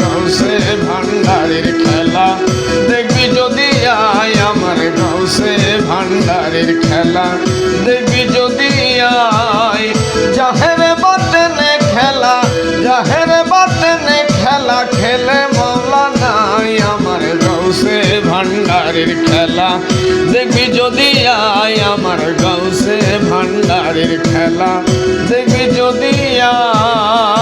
গৌসে ভান্ডারের খেলা। দেখবি যদি আয় আমার গৌসে ভান্ডারের খেলা। দেখবি যদি আয় জাহের বাতেনে খেলা। জাহের বাতেনে খেলা খেলে মৌলা নাই আমার গৌসে ভান্ডারের খেলা। দেখবি যদি আয় আমার গৌসে ভান্ডারের খেলা। দেখবি যদি আয়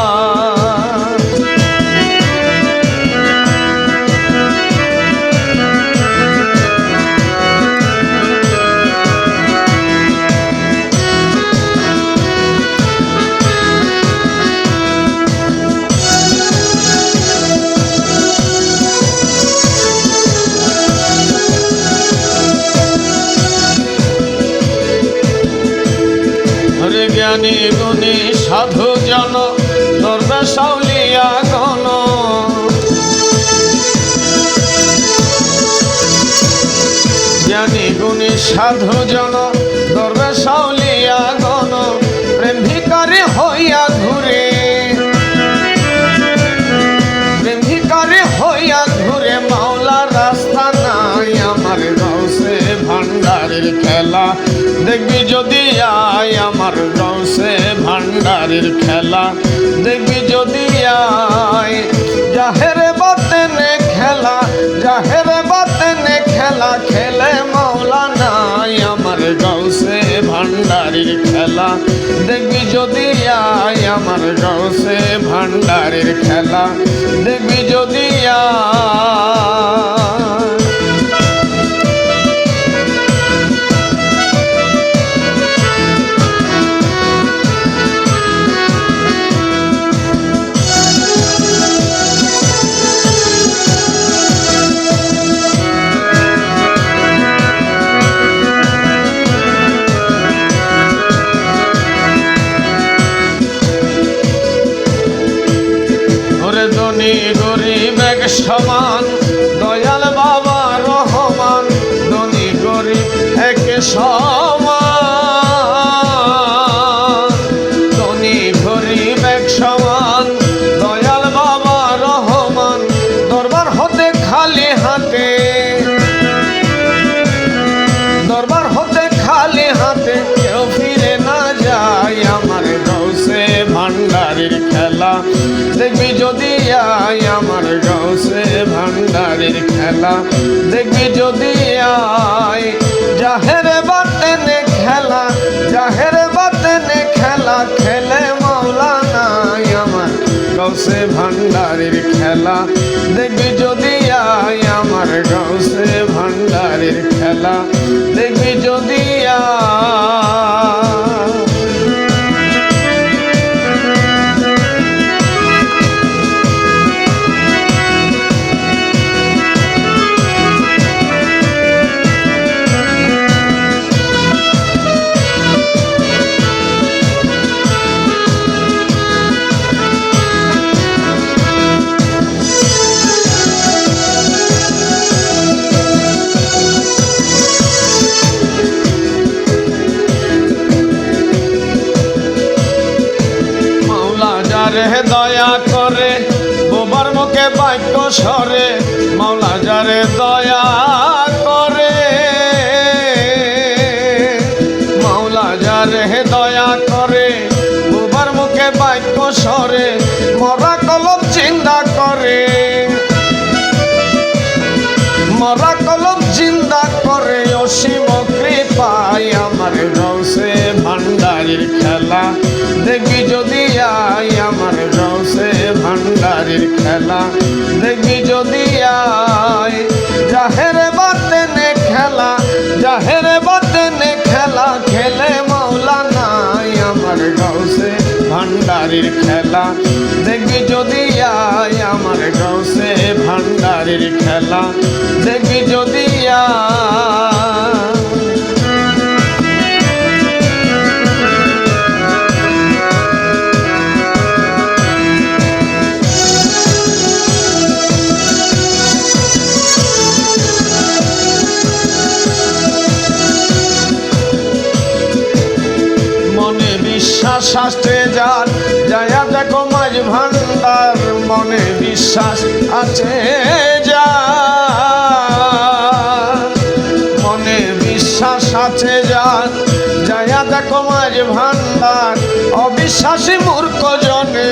জ্ঞানী গুণী সাধু জন দরবে সাউলিয়া গণ। জ্ঞানী গুণী সাধু জন দরবে ভান্ডারের খেলা। দেখবি যদি আয় আমার গৌসে ভান্ডারের খেলা। দেখবি যদি আয় জাহের বাতেনে খেলা, জাহের বাতেনে খেলা খেলে নাই আমার গৌসে ভান্ডারের খেলা। দেখবি যদি আয় আমার গৌসে ভান্ডারের খেলা। দেখবি যদি আয় সমান ভান্ডারের খেলা দেখবি যদি আয়। জাহের বাতেনে খেলা, জাহের বাতেনে খেলা খেলে মৌলা নাই আমার। গৌসে ভান্ডারের খেলা যারে দয়া করে। বোবার মুখে বাক্য সরে মাওলা যারে দয়া করে। মাওলা যারে দয়া করে, বোবার মুখে বাক্য সরে মরা কলম চিন্তা ভান্ডারের খেলা দেখবি যদি আয়। জাহের খেলা, জাহের বাতেনে খেলা, খেলে মৌলা নাই আমার গৌসে ভান্ডারের খেলা। দেখবি যদি আয় আমার গৌসে ভান্ডারের খেলা, দেখবি যদি আয় মনে বিশ্বাস আছে যা। মনে বিশ্বাস আছে যার যায়া দেখো মাঝ ভান্ডার, অবিশ্বাসী মূর্খ জনে।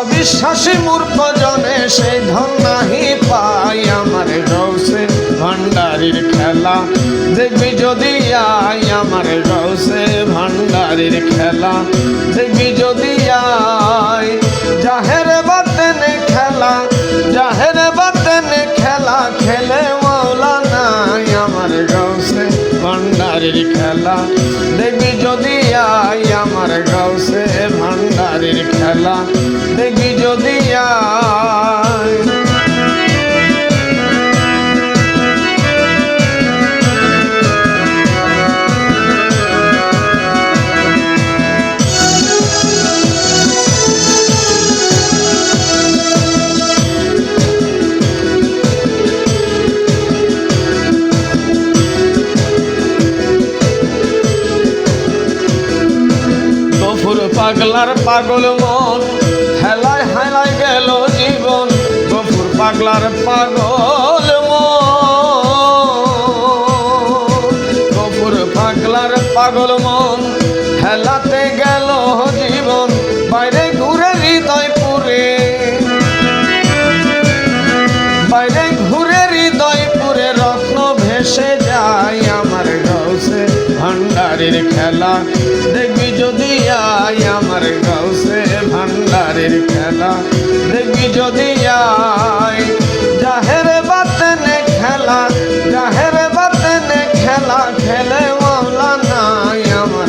অবিশ্বাসী মূর্খ জনে, সেই ধন নাহি পাই আমার রৌসে ভান্ডারির খেলা। যদি আই আমার রৌসে ভান্ডারির খেলা, দেখবি যদি আই জাহের বাতেনে খেলা, জাহের বাতেনে খেলা, খেলে মাওলা নাই আমার রৌসে ভান্ডারির খেলা। দেখবি যদি আই আমার গাউসে ভান্ডারির খেলা, দেখবি যদি আই পাগলার পাগল মন, হেলায় হেলায় গেল জীবন, গফুর পাগলার পাগল মন। গফুর পাগলার পাগল মন ভান্ডারের খেলা দেখবি যদি আই আমার গাউসে ভান্ডারের খেলা। দেখবি যদি আই জাহের বাতনে খেলা, জাহের বাতনে খেলা, খেলে মাওলা নাই আমার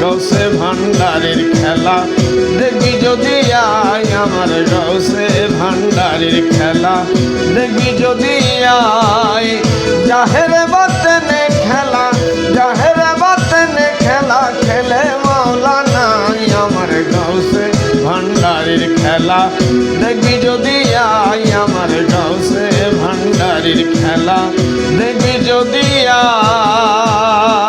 গৌসে ভান্ডারের খেলা। দেখবি যদি আই আমার গৌসে ভান্ডারের খেলা। দেখবি যদি আই জাহের ভান্ডারের খেলা। দেখবি যদি আই আমার গাউসে ভান্ডারের খেলা। দেখবি যদি আই